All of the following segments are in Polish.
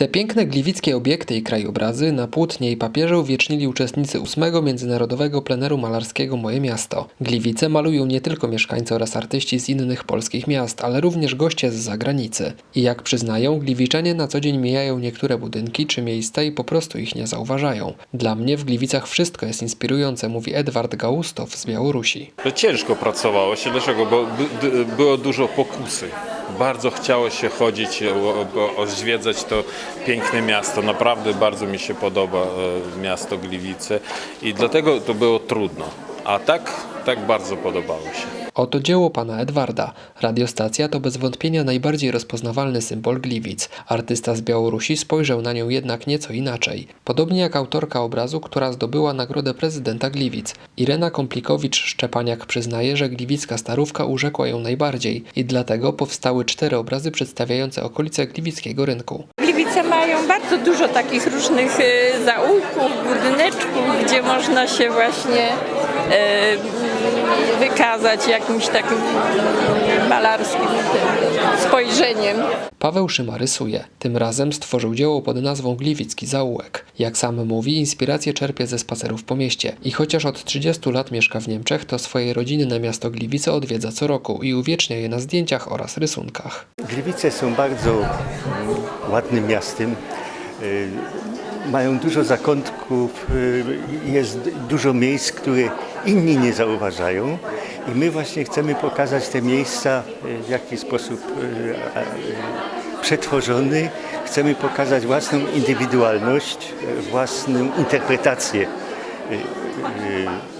Te piękne gliwickie obiekty i krajobrazy na płótnie i papierze uwiecznili uczestnicy ósmego Międzynarodowego Pleneru Malarskiego Moje Miasto. Gliwice malują nie tylko mieszkańcy oraz artyści z innych polskich miast, ale również goście z zagranicy. I jak przyznają, gliwiczanie na co dzień mijają niektóre budynki czy miejsca i po prostu ich nie zauważają. Dla mnie w Gliwicach wszystko jest inspirujące, mówi Edward Gałustow z Białorusi. To ciężko pracowało się. Dlaczego? Bo było dużo pokusy. Bardzo chciało się chodzić, o- odwiedzać to piękne miasto. Naprawdę bardzo mi się podoba e, miasto Gliwice i dlatego to było trudno. A tak, tak bardzo podobało się. Oto dzieło pana Edwarda. Radiostacja to bez wątpienia najbardziej rozpoznawalny symbol Gliwic. Artysta z Białorusi spojrzał na nią jednak nieco inaczej. Podobnie jak autorka obrazu, która zdobyła nagrodę prezydenta Gliwic. Irena Komplikowicz-Szczepaniak przyznaje, że gliwicka starówka urzekła ją najbardziej i dlatego powstały cztery obrazy przedstawiające okolice gliwickiego rynku. Mają bardzo dużo takich różnych e, zaułków, budyneczków, gdzie można się właśnie wykazać jakimś takim malarskim spojrzeniem. Paweł Szyma rysuje. Tym razem stworzył dzieło pod nazwą Gliwicki Zaułek. Jak sam mówi, inspirację czerpie ze spacerów po mieście i chociaż od 30 lat mieszka w Niemczech, to swoje rodzinne miasto Gliwice odwiedza co roku i uwiecznia je na zdjęciach oraz rysunkach. Gliwice są bardzo mm, ładnym miastem. Mają dużo zakątków, y, jest dużo miejsc, które inni nie zauważają. I my właśnie chcemy pokazać te miejsca y, w jakiś sposób y, przetworzony. Chcemy pokazać własną indywidualność, własną interpretację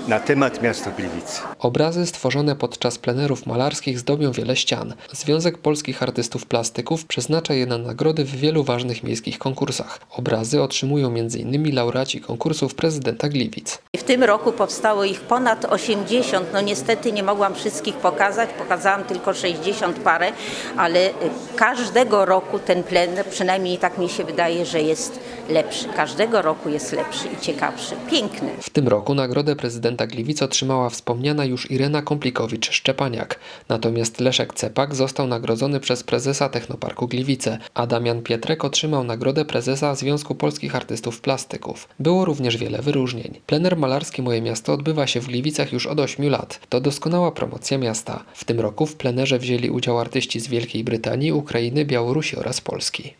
na temat miasta Gliwice. Obrazy stworzone podczas plenerów malarskich zdobią wiele ścian. Związek Polskich Artystów Plastyków przeznacza je na nagrody w wielu ważnych miejskich konkursach. Obrazy otrzymują m.in. laureaci konkursów prezydenta Gliwic. Tym roku powstało ich ponad 80. No niestety nie mogłam wszystkich pokazać, pokazałam tylko 60 parę, ale y, każdego roku ten plener, przynajmniej tak mi się wydaje, że jest lepszy. Każdego roku jest lepszy i ciekawszy. Piękny. W tym roku nagrodę prezydenta Gliwic otrzymała wspomniana już Irena Komplikowicz-Szczepaniak. Natomiast Leszek Cepak został nagrodzony przez prezesa Technoparku Gliwice, a Damian Pietrek otrzymał nagrodę prezesa Związku Polskich Artystów Plastyków. Było również wiele wyróżnień. Plener malarski Moje Miasto odbywa się w Gliwicach już od 8 lat. To doskonała promocja miasta. W tym roku w plenerze wzięli udział artyści z Wielkiej Brytanii, Ukrainy, Białorusi oraz Polski.